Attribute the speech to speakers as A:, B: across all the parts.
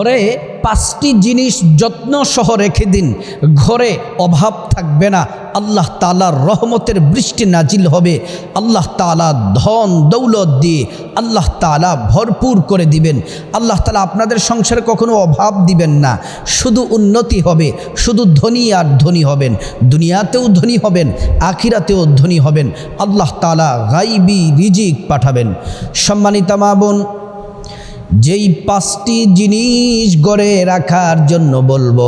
A: ঘরে পাঁচটি জিনিস যত্ন সহ রেখে দিন। ঘরে অভাব থাকবে না। আল্লাহ তালার রহমতের বৃষ্টি নাজিল হবে। আল্লাহ তালা ধন দৌলত দিয়ে আল্লাহ তালা ভরপুর করে দিবেন। আল্লাহ তালা আপনাদের সংসারে কখনো অভাব দিবেন না। শুধু উন্নতি হবে। শুধু ধনী আর ধনী হবেন। দুনিয়াতেও ধনী হবেন, আখিরাতেও ধনী হবেন। আল্লাহ তালা গাইবি রিজিক পাঠাবেন। সম্মানিতা মা বোন যেই পাঁচটি জিনিস গড়ে রাখার জন্য বলব,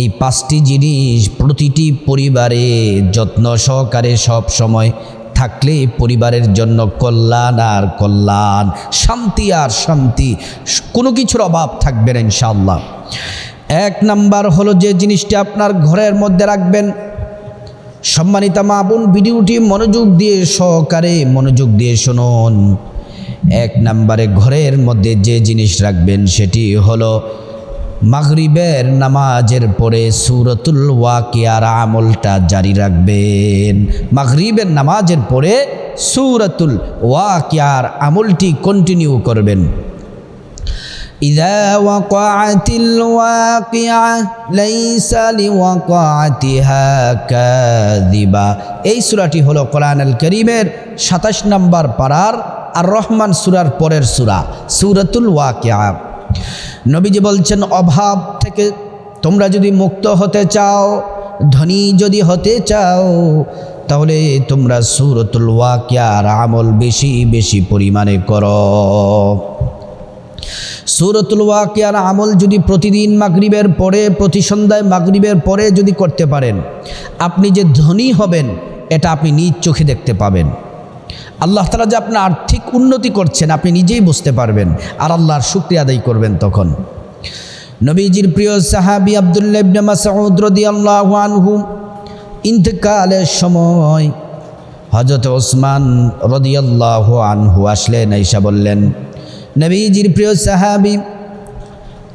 A: এই পাঁচটি জিনিস প্রতিটি পরিবারে যত্ন সহকারে সব সময় থাকলে পরিবারের জন্য কল্যাণ আর কল্যাণ, শান্তি আর শান্তি, কোনো কিছুর অভাব থাকবে না ইনশাআল্লাহ। এক নাম্বার হলো যে জিনিসটি আপনার ঘরের মধ্যে রাখবেন, সম্মানিতা মা বোন, ভিডিওটি মনোযোগ দিয়ে সহকারে মনোযোগ দিয়ে শুনুন। এক নম্বরে ঘরের মধ্যে যে জিনিস রাখবেন সেটি হলো মাগরিবের নামাজের পরে সুরতুল ওয়াকিয়ার আমলটা জারি রাখবেন। মাগরিবের নামাজের পরে সুরতুল ওয়াকিয়ার আমলটি কন্টিনিউ করবেন। إذا وقعت الواقعة ليس لوقعتها كاذبة এই সূরাটি হলো কোরআন আল করিমের সাতাশ নম্বর পারার আর রহমান সুরার পরের সুরা সুরাতুল ওয়াকিয়া নবীজি বলছেন অভাব থেকে তোমরা যদি মুক্ত হতে চাও ধনী যদি হতে চাও তাহলে তোমরা সুরতুল ওয়াকিয়ার আমল বেশি বেশি পরিমাণে করো সুরতুল ওয়াকিয়ার আমল যদি প্রতিদিন মাগরিবের পরে, প্রতি সন্ধ্যায় মাগরিবের পরে যদি করতে পারেন, আপনি যে ধনী হবেন, এটা আপনি নিজ চোখে দেখতে পাবেন। আল্লাহ তালা যে আপনার আর্থিক উন্নতি করছেন, আপনি নিজেই বুঝতে পারবেন আর আল্লাহর শুক্রিয়া আদায় করবেন তখন। নবীজির প্রিয় সাহাবি আবদুল্লাবনে ইন্তেকালের সময় হজরত ওসমান রদিয়াল্লাহু আনহু আসলেন ঈশা বললেন নবীজির প্রিয় সাহাবি,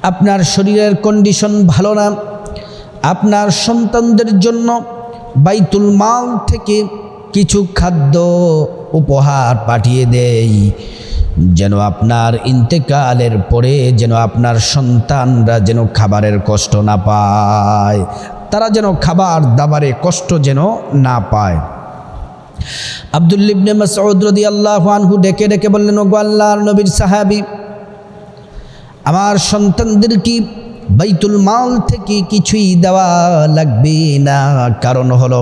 A: আপনার শরীরের কন্ডিশন ভালো না, আপনার সন্তানদের জন্য বাইতুল মাল থেকে কিছু খাদ্য উপহার পাঠিয়ে দেই। যেন আপনার ইন্তেকালের পরে যেন আপনার সন্তানরা যেন খাবারের কষ্ট না পায়, তারা যেন খাবার দাবারে কষ্ট যেন না পায়। আবদুল্লিবনে মাসউদ রাদিয়াল্লাহু আনহু ডেকে ডেকে বললেন, ওগো আল্লাহর নবীর সাহাবী, আমার সন্তানদের কি বাইতুল মাল থেকে কিছুই দেওয়া লাগবে না? কারণ হলো,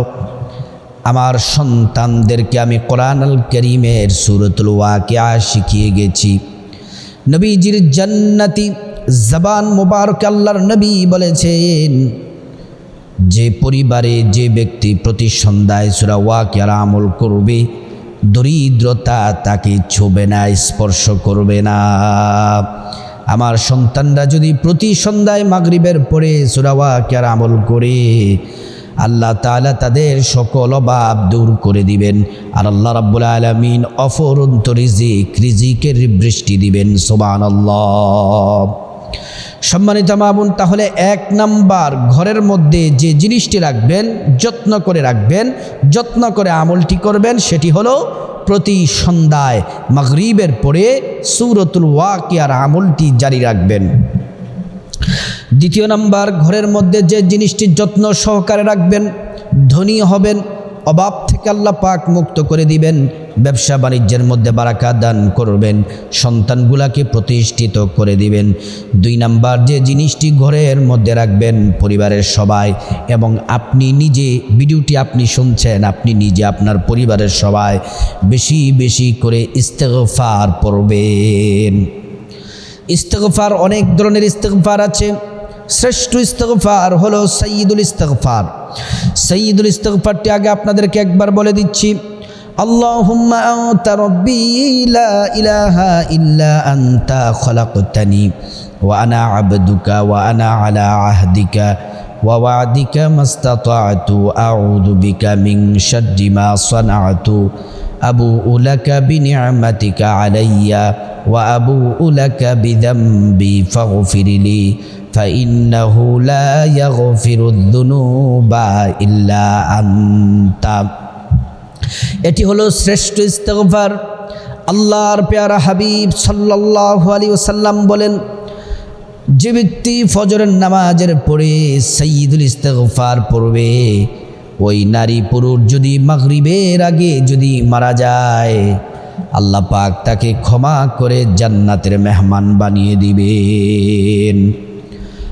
A: আমার সন্তানদেরকে আমি কোরআন আল করিমের সুরতুল ওয়াকিয়া শিখিয়ে গেছি। নবীজির জান্নাতি জবান মুবারক আল্লাহর নবী বলেছেন যে পরিবারে যে ব্যক্তি প্রতি সন্ধ্যায় সুরা ওয়াকিয়ার আমল করবে, দরিদ্রতা তাকে ছুবে না, স্পর্শ করবে না। আমার সন্তানরা যদি প্রতি সন্ধ্যায় মাগরিবের পরে সুরা ওয়াকিয়ার আমল করে, আল্লাহ তালা তাদের সকল অভাব দূর করে দিবেন। আর আল্লাহ রাব্বুল আলমিন অফরন্ত রিজিক, রিজিকের বৃষ্টি দিবেন সোবান আল্লাহ সম্মানিত মামুন তাহলে এক নাম্বার ঘরের মধ্যে যে জিনিসটি রাখবেন, যত্ন করে রাখবেন, যত্ন করে আমলটি করবেন, সেটি হলো প্রতি সন্ধ্যায় মাগরিবের পরে সুরতুল ওয়াকিয়ার আমলটি জারি রাখবেন। দ্বিতীয় নাম্বার, ঘরের মধ্যে যে জিনিসটি যত্ন সহকারে রাখবেন, ধনী হবেন অভাব থেকে আল্লাহ পাক মুক্ত করে দিবেন, ব্যবসা বাণিজ্যের মধ্যে বারাকা দান করবেন, সন্তানগুলাকে প্রতিষ্ঠিত করে দিবেন। দুই নাম্বার, যে জিনিসটি ঘরের মধ্যে রাখবেন পরিবারের সবাই এবং আপনি নিজে, ভিডিওটি আপনি শুনছেন, আপনি নিজে আপনার পরিবারের সবাই বেশি বেশি করে ইস্তেগফার পড়বেন। ইস্তেগফার, অনেক ধরনের ইস্তেগফার আছে। শ্রেষ্ঠ ইস্তগফার হলো সঈদুল ইস্তগফার সঈদুল ইস্তগফারটি আগে আপনাদেরকে একবার বলে দিচ্ছি اللهم أنت ربي لا إله إلا أنت خلقتني وأنا عبدك وأنا على عهدك ووعدك ما استطعت أعوذ بك من شر ما صنعت أبوء لك بنعمتك علي وأبوء لك بذنبي فاغفر لي فإنه لا يغفر الذنوب إلا أنت এটি হলো শ্রেষ্ঠ যে ব্যক্তি ফজরের নামাজের পরে সঈদুল ইস্তেগফার পড়বে ওই নারী পুরুষ যদি মাগরিবের আগে যদি মারা যায় আল্লাহ পাক তাকে ক্ষমা করে জান্নাতের মেহমান বানিয়ে দিবেন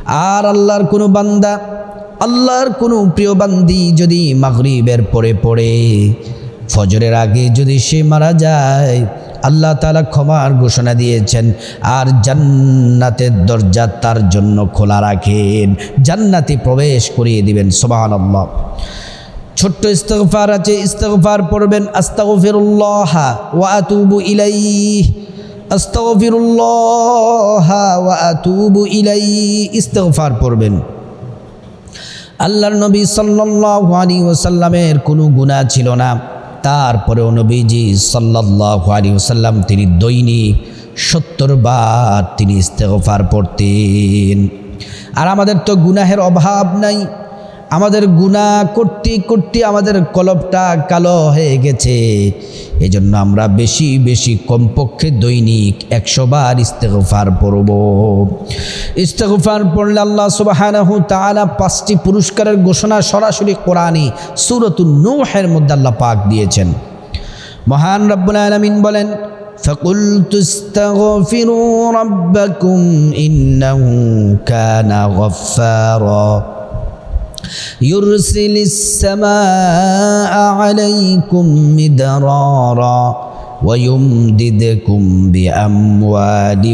A: আর আল্লাহর কোনো বান্দা, আল্লাহর কোনো প্রিয় বান্দি যদি মাগরিবের পরে পড়ে, ফজরের আগে যদি সে মারা যায়, আল্লাহ তালা ক্ষমার ঘোষণা দিয়েছেন, আর জান্নাতের দরজা তার জন্য খোলা রাখেন, জান্নাতে প্রবেশ করিয়ে দিবেন সোবাহান ছোট্ট ইস্তগফার আছে, ইস্তগফার পড়বেন, আস্তাগফিরুল্লাহ ওয়া আতুবু ইলাইহি। ইলাইহি, ইস্তগফার পড়বেন। আল্লাহর নবী সাল্লাল্লাহু আলাইহি ওয়াসাল্লামের কোনো গুনাহ ছিল না। তারপরেও নবীজি সাল্লাল্লাহু আলাইহি ওয়াসাল্লাম তিনি দৈনিক সত্তর বার তিনি ইস্তেগফার পড়তেন। আর আমাদের তো গুনাহের অভাব নাই। আমাদের গুনাহ করতে করতে আমাদের কলবটা কালো হয়ে গেছে এজন্য আমরা বেশি বেশি কমপক্ষে দৈনিক একশো বার ইস্তেগফার পড়ব ইস্তেগফার পড়লে আল্লাহ সুবাহানাহু তাআলা পাঁচটি পুরস্কারের ঘোষণা সরাসরি কোরআনে সূরাতুন নূহের মধ্যে আল্লাহ পাক দিয়েছেন মহান রব্বুল আলামিন বলেন فقلت استغفروا ربكم إنه كان غفارا يرسل السماء عليكم مدرارا ويمددكم بأموال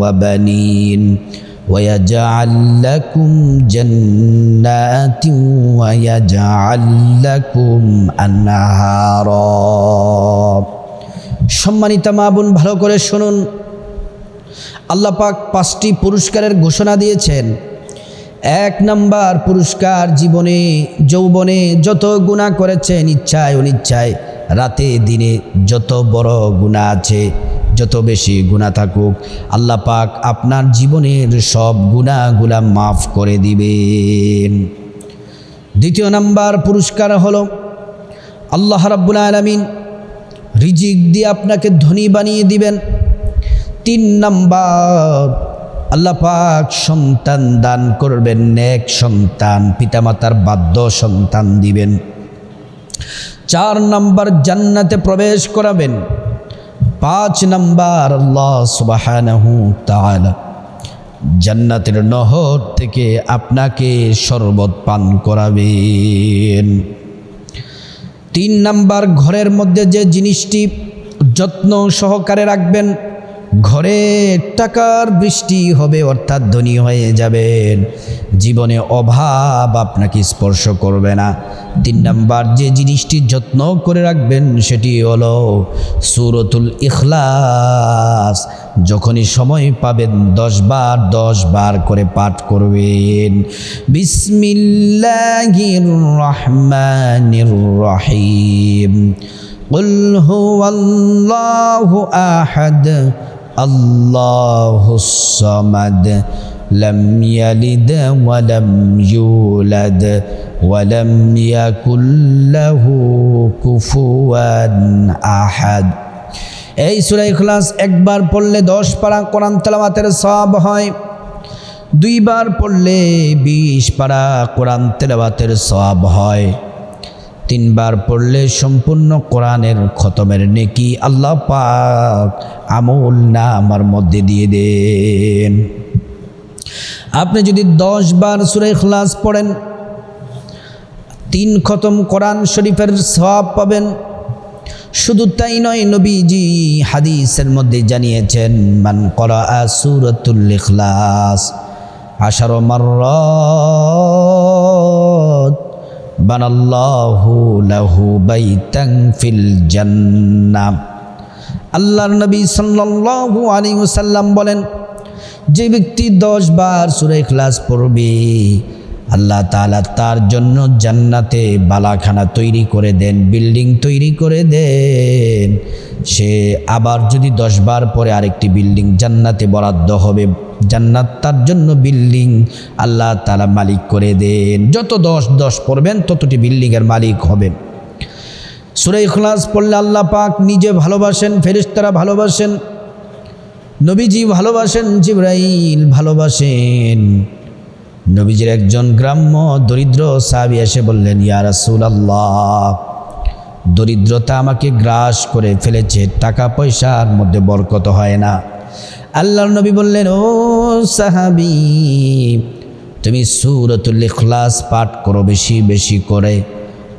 A: وبنين ويجعل لكم جنات ويجعل لكم أنهارا সম্মানিত মা বোন ভালো করে শুনুন আল্লাহ পাক পাঁচটি পুরস্কারের ঘোষণা দিয়েছেন এক নাম্বার পুরস্কার জীবনে, যৌবনে যত গুণা করেছেন ইচ্ছায় অনিচ্ছায়, রাতে দিনে যত বড় গুণা আছে, যত বেশি গুণা থাকুক, আল্লাহ পাক আপনার জীবনের সব গুণাগুলা মাফ করে দিবেন। দ্বিতীয় নাম্বার পুরস্কার হলো, আল্লাহ রাব্বুল আলামিন রিজিক দিয়ে আপনাকে ধনী বানিয়ে দিবেন। তিন নাম্বার আল্লাহ পাক সন্তান দান করবেন, নেক সন্তান, পিতামাতার বাধ্য সন্তান দিবেন। চার নাম্বার জান্নাতে প্রবেশ করাবেন। পাঁচ নাম্বার আল্লাহ সুবাহানাহু জান্নাতের নহর থেকে আপনাকে শরবত পান করাবেন। তিন নাম্বার ঘরের মধ্যে যে জিনিসটি যত্ন সহকারে রাখবেন ঘরে টাকার বৃষ্টি হবে অর্থাৎ ধনী হয়ে যাবেন জীবনে অভাব আপনাকে স্পর্শ করবে না তিন নাম্বার যে জিনিসটি যত্ন করে রাখবেন সেটি হলো সুরতুল ইখলাস যখনই সময় পাবেন দশ বার দশ বার করে পাঠ করবেন বিসমিল্লাহির রহমানির রহিম قل هو الله أحد الله الصمد لم يلد ولم يولد ولم يكن له كفوا أحد এই সূরা ইখলাস একবার পড়লে দশ পারা কোরআন তেলাওয়াতের সব হয় দুইবার পড়লে বিশ পারা কোরআন তেলাওয়াতের সব হয় তিনবার পড়লে সম্পূর্ণ কোরআনের খতমের নেকি আল্লাহ পাক আমল না আমার মধ্যে দিয়ে দেন। আপনি যদি দশ বার সুরে খলাস পড়েন, তিন খতম কোরআন শরীফের সব পাবেন। শুধু তাই নয়, নবীজি হাদিসের মধ্যে জানিয়েছেন, মান করা সুরতুল ইখলাস আশার মাররাত বানাল্লাহু আল্লাহর নবী সাল্লাল্লাহু আলাইহি ওয়াসাল্লাম বলেন, যে ব্যক্তি দশ বার সূরা ইখলাস পড়বে, আল্লাহ তাআলা তার জন্য জান্নাতে বালাখানা তৈরি করে দেন, বিল্ডিং তৈরি করে দেন। সে আবার যদি দশ বার পরে আরেকটি বিল্ডিং জান্নাতে বরাদ্দ হবে, জান্নাত তার জন্য বিল্ডিং আল্লাহ তালা মালিক করে দেন। যত দশ দশ পড়বেন, ততটি বিল্ডিংয়ের মালিক হবেন সুরে ইখলাস পড়লে আল্লাহ পাক নিজে ভালোবাসেন ফেরিস্তারা ভালোবাসেন, নবীজি ভালোবাসেন, জিব্রাইল ভালোবাসেন। নবীজির একজন গ্রাম্য দরিদ্র সাহাবি এসে বললেন, ইয়া রাসূলুল্লাহ। দরিদ্রতা আমাকে গ্রাস করে ফেলেছে টাকা পয়সার মধ্যে বরকত হয় না। আল্লাহর নবী বললেন, ও সাহাবি, তুমি সুরতুল ইখলাস পাঠ করো বেশি বেশি করে।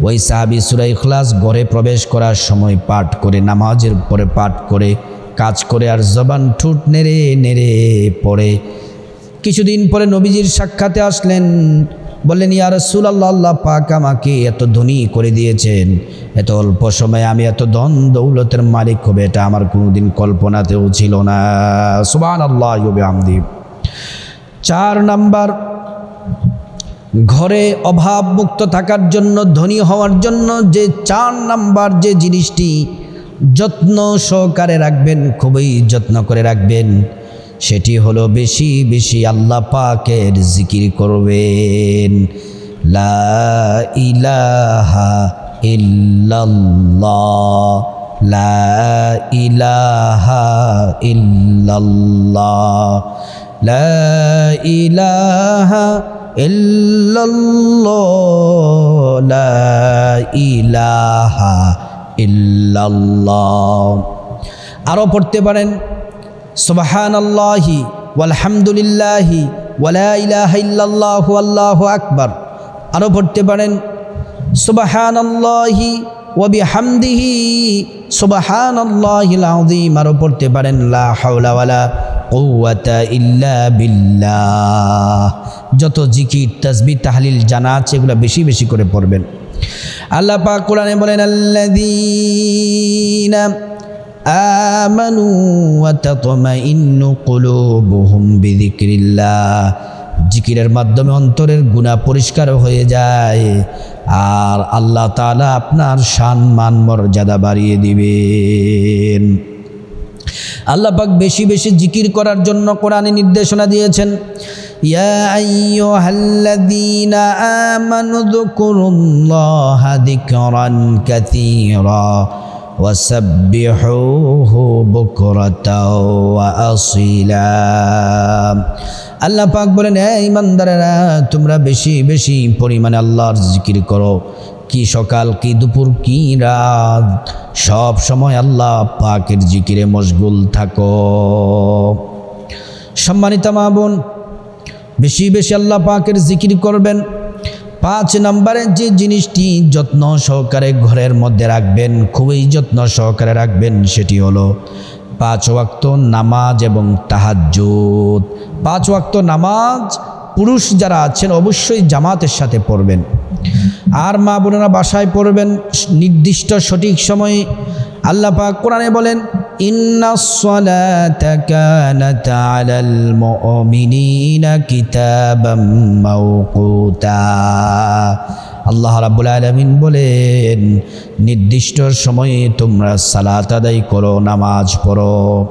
A: ওই সাহাবি সুরা ইখলাস ঘরে প্রবেশ করার সময় পাঠ করে, নামাজের পরে পাঠ করে, কাজ করে আর জবান ঠুট নেড়ে নেড়ে পড়ে। কিছুদিন পরে নবীজির সাক্ষাতে আসলেন বললেন, ইয়া রাসূলুল্লাহ, আল্লাহ পাক আমাকে এত ধনী করে দিয়েছেন। এত অল্প সময়ে আমি এত ধন দৌলতের মালিক হবে, এটা আমার কোনোদিন কল্পনাতেও ছিল না। সুবহানাল্লাহ আমদি চার নাম্বার, ঘরে অভাবমুক্ত থাকার জন্য, ধনী হওয়ার জন্য যে চার নাম্বার যে জিনিসটি যত্ন সহকারে রাখবেন, খুবই যত্ন করে রাখবেন। সেটি হলো বেশি বেশি আল্লাহ পাকের জিকির করবেন। লা ইলাহা লা ইলাহা লা ইলাহা ইলাহা আরও পড়তে পারেন সুবাহান আল্লাহি ওয়ালহামদুলিল্লাহি ওয়ালা ইলাহা ইল্লাল্লাহু আল্লাহু আকবার। আরও পড়তে পারেন সুবাহান আল্লাহি ওয়াবিহামদিহি সুবাহান আল্লাহিল আযীম। আরও পড়তে পারেন, লা হাওলা ওয়ালা কুওয়াতা ইল্লা বিল্লাহ। যত জিকির, তাসবিহ, তাহলিল জানা আছে এগুলো বেশি বেশি করে পড়বেন। আল্লাহ পাক কোরআনে বলেন, আল্লাযীনা আমানু ওয়া তাতমাইন্নু কুলুবুহুম বিযিকরিল্লাহ। জিকিরের মাধ্যমে অন্তরের গুণা পরিষ্কার হয়ে যায়। আর আল্লাহ তাআলা আপনার শান, মান, মর্যাদা বাড়িয়ে দিবেন। আল্লাহ পাক বেশি বেশি জিকির করার জন্য কোরআনে নির্দেশনা দিয়েছেন। ইয়া আমানু وسبحوه بكرة وأصيلا আল্লাহ পাক বলেন এই ইমানদারেরা তোমরা বেশি বেশি পরিমাণে আল্লাহর জিকির করো কি সকাল কি দুপুর কি রাত সব সময় আল্লাহ পাকের জিকিরে মশগুল থাকো সম্মানিত মা বোন বেশি বেশি আল্লাহ পাকের জিকির করবেন পাঁচ নম্বরে যে জিনিসটি যত্ন সহকারে ঘরের মধ্যে রাখবেন, খুবই যত্ন সহকারে রাখবেন, সেটি হলো পাঁচ ওয়াক্ত নামাজ এবং তাহাজ্জুদ। পাঁচ ওয়াক্ত নামাজ, পুরুষ যারা আছেন অবশ্যই জামাতের সাথে পড়বেন। আর মা বোনেরা বাসায় পড়বেন, নির্দিষ্ট সঠিক সময়ে। আল্লাহ পাক কোরআনে বলেন ইন্না সলাতা কানাত আলাল মুমিনিনা কিতাবাম মাওকুতা। আল্লাহ রাব্বুল আলামিন বলেন, নির্দিষ্ট সময়ে তোমরা সালাত আদায় করো, নামাজ পড়ো।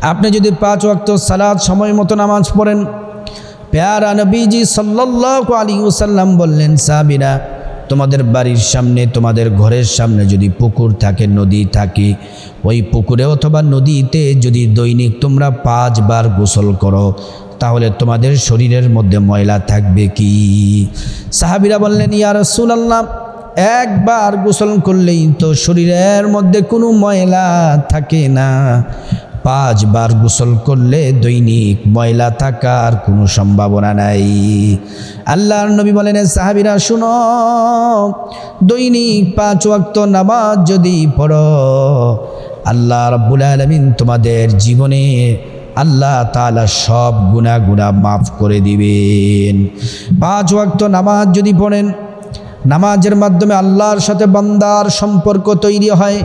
A: আপনি যদি পাঁচ ওয়াক্ত সালাত সময় মতো নামাজ পড়েন, প্যারা নবীজি সাল্লাল্লাহু আলাইহি ওয়াসাল্লাম বললেন সাবিরা তোমাদের বাড়ির সামনে, তোমাদের ঘরের সামনে যদি পুকুর থাকে, নদী থাকে, ওই পুকুরে অথবা নদীতে যদি দৈনিক তোমরা পাঁচবার গোসল করো, তাহলে তোমাদের শরীরের মধ্যে ময়লা থাকবে কি? সাহাবিরা বললেন, ইয়া রাসূলুল্লাহ, একবার গোসল করলেই তো শরীরের মধ্যে কোনো ময়লা থাকে না। পাঁচবার গোসল করলে দৈনিক ময়লা থাকার কোনো সম্ভাবনা নাই। আল্লাহর নবী বলেন সাহাবিরা, শুনো, দৈনিক পাঁচ ওয়াক্ত নামাজ যদি পড়ো, আল্লাহ রব্বুল আলমিন তোমাদের জীবনে আল্লাহ তালা সব গুণা গুণা মাফ করে দিবেন। পাঁচ ওয়াক্ত নামাজ যদি পড়েন, নামাজের মাধ্যমে আল্লাহর সাথে বান্দার সম্পর্ক তৈরি হয়।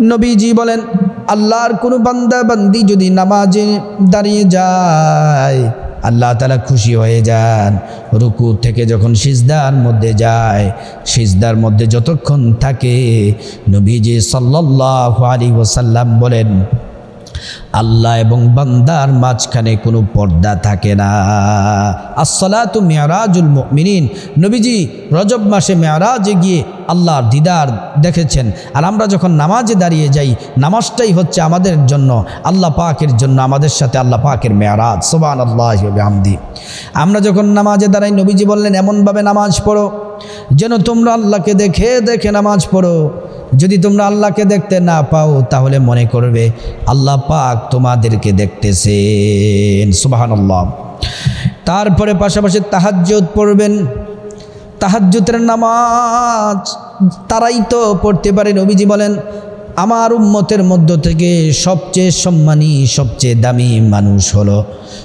A: নবীজি বলেন, আল্লাহর কোনো বান্দা বান্দি যদি নামাজে দাঁড়িয়ে যায়, আল্লাহ তালা খুশি হয়ে যান। রুকু থেকে যখন সিজদার মধ্যে যায়, সিজদার মধ্যে যতক্ষণ থাকে, নবীজি সাল্লাহ আলী ওসাল্লাম বলেন আল্লাহ এবং বান্দার মাঝখানে কোনো পর্দা থাকে না। আসসালাতু মেয়ারাজুল মিনিন নবীজি রজব মাসে মেয়ারাজে গিয়ে আল্লাহর দিদার দেখেছেন। আর আমরা যখন নামাজে দাঁড়িয়ে যাই, নামাজটাই হচ্ছে আমাদের জন্য, আল্লাহ পাকের জন্য, আমাদের সাথে আল্লাহ পাকের মেয়ারাজ সোবান আল্লাহ আমদি আমরা যখন নামাজে দাঁড়াই, নবীজি বললেন, এমনভাবে নামাজ পড়ো, যেন তোমরা আল্লাহকে দেখে দেখে নামাজ পড়ো। যদি তোমরা আল্লাহকে দেখতে না পাও, তাহলে মনে করবে আল্লাহ পাক তোমাদেরকে দেখতেছেন। সুবাহান আল্লাহ তারপরে পাশাপাশি তাহাজ্যোত পড়বেন। তাহাজ্যোতের নামাজ তারাই তো পড়তে পারেন অভিজি বলেন আমার উম্মতের মধ্য থেকে সবচেয়ে সম্মানী, সবচেয়ে দামি মানুষ হলো,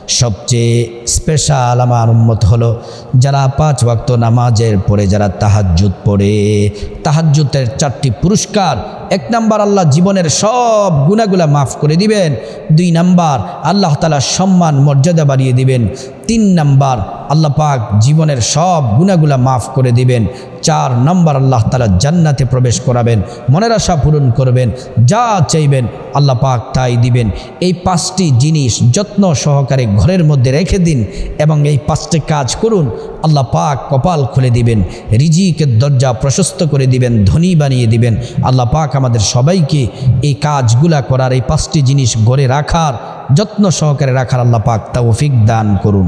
A: সবচেয়ে স্পেশাল আমার উম্মত হলো, যারা পাঁচ ওয়াক্ত নামাজের পরে যারা তাহাজ্জুদ পড়ে তাহাজ্জুতের চারটি পুরস্কার, এক নাম্বার আল্লাহ জীবনের সব গুণাগুলা মাফ করে দিবেন, দুই নাম্বার আল্লাহ তালা সম্মান, মর্যাদা বাড়িয়ে দিবেন তিন নাম্বার আল্লাহ পাক জীবনের সব গুণাগুলা মাফ করে দিবেন। চার নম্বর আল্লাহ তালা জান্নাতে প্রবেশ করাবেন, মনের আশা পূরণ করবেন, যা চাইবেন আল্লাহ পাক তাই দিবেন। এই পাঁচটি জিনিস যত্ন সহকারে ঘরের মধ্যে রেখে দিন এবং এই পাঁচটি কাজ করুন, আল্লাহ পাক কপাল খুলে দিবেন, রিজিকের দরজা প্রশস্ত করে দিবেন, ধনী বানিয়ে দিবেন। আল্লাহ পাক আমাদের সবাইকে এই কাজগুলা করার এই পাঁচটি জিনিস গড়ে রাখার, যত্ন সহকারে রাখার আল্লাহ পাক তৌফিক দান করুন।